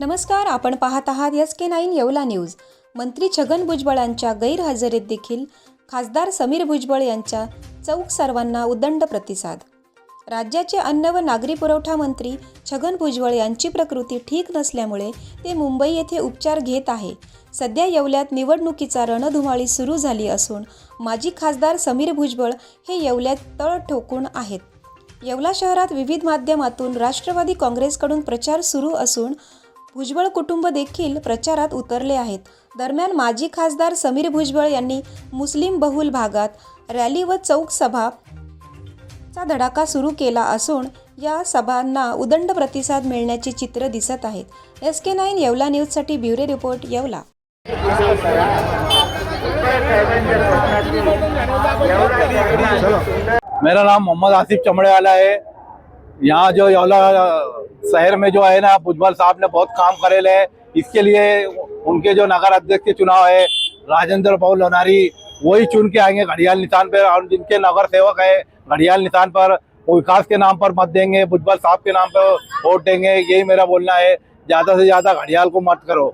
नमस्कार आपण पाहत आहात S K nine Yeola news. मंत्री छगन भुजबळांच्या गैरहजेरीत देखील खासदार समीर भुजबळ यांच्या चौक सर्वांना उदंड प्रतिसाद. राज्याचे अन्न व नागरी पुरवठा मंत्री छगन भुजबळ यांची प्रकृती ठीक नसल्यामुळे ते मुंबई येथे उपचार घेत आहे. सध्या येवल्यात निवडणुकीचा रणधुमाळी सुरू झाली असून माजी खासदार समीर भुजबळ हे येवल्यात तळ ठोकून आहेत. येवला शहरात विविध माध्यमातून राष्ट्रवादी काँग्रेसकडून प्रचार सुरू असून भुजबळ कुटुंब देखील प्रचारात उतरले आहेत. दरम्यान माजी खासदार समीर भुजबळ यांनी मुस्लिम बहुल भागात रॅली व चौक सभा चा धडाका सुरू केला असून या सभांना उदंड प्रतिसाद मिळण्याची चित्र दिसत आहेत. एस के नाईन येवला न्यूजसाठी ब्युरो रिपोर्ट येवला. मेरा नाम मोहम्मद आसिफ चमड़े वाला है। यहाँ जो यौला शहर में जो है ना, भुजबल साहब ने बहुत काम करेले है इसके लिए उनके जो नगर अध्यक्ष के चुनाव है, राजेंद्र पाउल लोनारी, वही चुन के आएँगे घड़ियाल निशान पर। और जिनके नगर सेवक है, घड़ियाल निशान पर, वो विकास के नाम पर मत देंगे, भुजबल साहब के नाम पर वोट देंगे। यही मेरा बोलना है, ज़्यादा से ज़्यादा घड़ियाल को मत करो।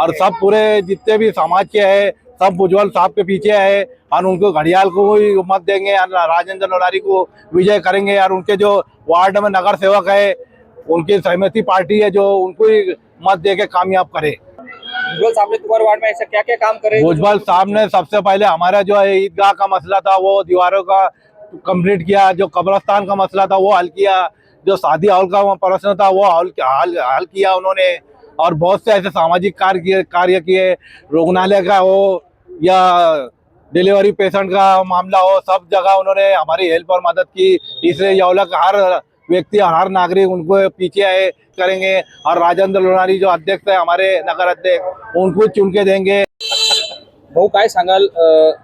और सब पूरे जितने भी समाज के है सब भुजबल साहब के पीछे है और उनको घड़ियाल को ही मत देंगे राजेंद्र लोनारी को विजय करेंगे और उनके जो वार्ड में नगर सेवक है उनकी सहमति पार्टी है जो उनको ही मत दे के कामयाब करे। भुजबल साहब ने तुम्हारे वार्ड में ऐसा क्या क्या काम करे? भुजबल साहब ने सबसे पहले हमारा जो है ईदगाह का मसला था वो दीवारों का कंप्लीट किया जो कब्रस्तान का मसला था वो हल किया जो शादी हॉल का प्रश्न था वो हल हल हल किया उन्होंने और बहुत से ऐसे सामाजिक कार्य किए कार्य किए रुग्णालय का हो या डिलीवरी पेशेंट का मामला हो, सब जगह उन्होंने हमारी हेल्प और मदद की। इसलिए यौला का हर व्यक्ति और हर नागरिक उनको पीछे आए करेंगे और राजेंद्र लोनारी जो अध्यक्ष है, हमारे नगर अध्यक्ष, उनको चुन के देंगे। भाऊ, काय सांगाल?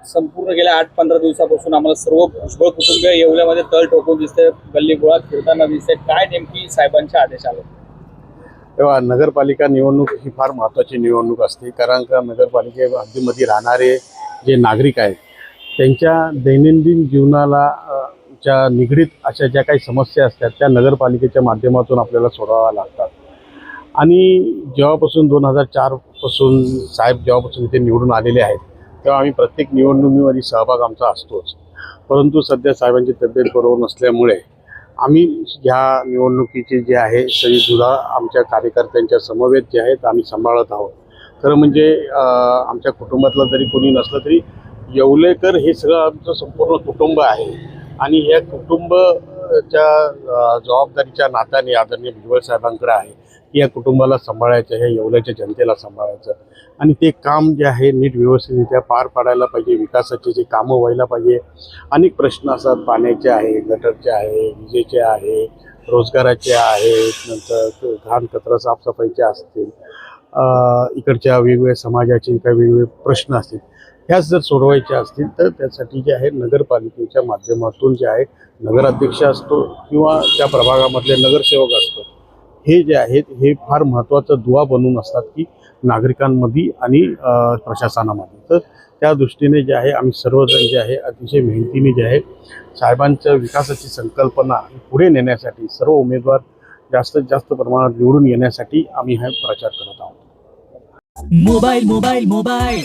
संपूर्ण गेल्या आठ पंधरा दिवसापासून आम्हाला सर्व भुजबळ कुटुंब येवल्यामध्ये तळ ठोकून दिसते गल्ली गोळात फिरताना दिसते काय साहेबांचे आदेश आले? तेव्हा नगरपालिका निवडणूक ही फार महत्त्वाची निवडणूक असते. कारण का नगरपालिके हद्दीमध्ये राहणारे जे नागरिक आहेत त्यांच्या दैनंदिन जीवनाला च्या निगडीत अशा ज्या काही समस्या असतात त्या नगरपालिकेच्या माध्यमातून आपल्याला सोडवाव्या लागतात. आणि जेव्हापासून दोन हजार चारपासून साहेब जेव्हापासून इथे निवडून आलेले आहेत तेव्हा आम्ही प्रत्येक निवडणुकीमध्ये सहभाग आमचा असतोच. परंतु सध्या साहेबांची तब्येत बरोबर नसल्यामुळे आम्ही ह्या निवडणुकीचे जे आहे सगळी धुरा आमच्या कार्यकर्त्यांच्या समवेत जे आहेत आम्ही सांभाळत आहोत. खरं म्हणजे आमच्या कुटुंबातलं जरी कोणी नसलं तरी येवलेकर हे सगळं आमचं संपूर्ण कुटुंब आहे. आणि ह्या कुटुंबच्या जबाबदारीच्या नात्याने आदरणीय भुजबळ साहेबांकडे आहे. या कुटुंबाला सांभाळायचं ह्या येवल्याच्या जनतेला सांभाळायचं आणि ते काम जे आहे नीट व्यवस्थितरित्या पार पाडायला पाहिजे विकासाचे जे कामं व्हायला पाहिजे. अनेक प्रश्न असतात पाण्याचे आहे गटरचे आहे विजेचे आहे रोजगाराचे आहेत नंतर घाण कचरा साफसफाईचे असतील इकडच्या वेगवेगळ्या समाजाचे काही वेगवेगळे प्रश्न असतील. ह्याच जर सोडवायच्या असतील तर त्यासाठी जे आहे नगरपालिकेच्या माध्यमातून जे आहे नगराध्यक्ष असतो किंवा त्या प्रभागामधले नगरसेवक असतो. हे जे आहेत हे फार महत्त्वाचं दुवा बनून असतात की नागरिकांमध्ये आणि प्रशासनामध्ये. तर त्या दृष्टीने जे आहे आम्ही सर्वजण जे आहे अतिशय मेहनतीने जे आहे साहेबांच्या विकासाची संकल्पना पुढे नेण्यासाठी सर्व उमेदवार जास्तीत जास्त प्रमाणात निवडून येण्यासाठी आम्ही हा प्रचार करत आहोत. Mobile mobile mobile.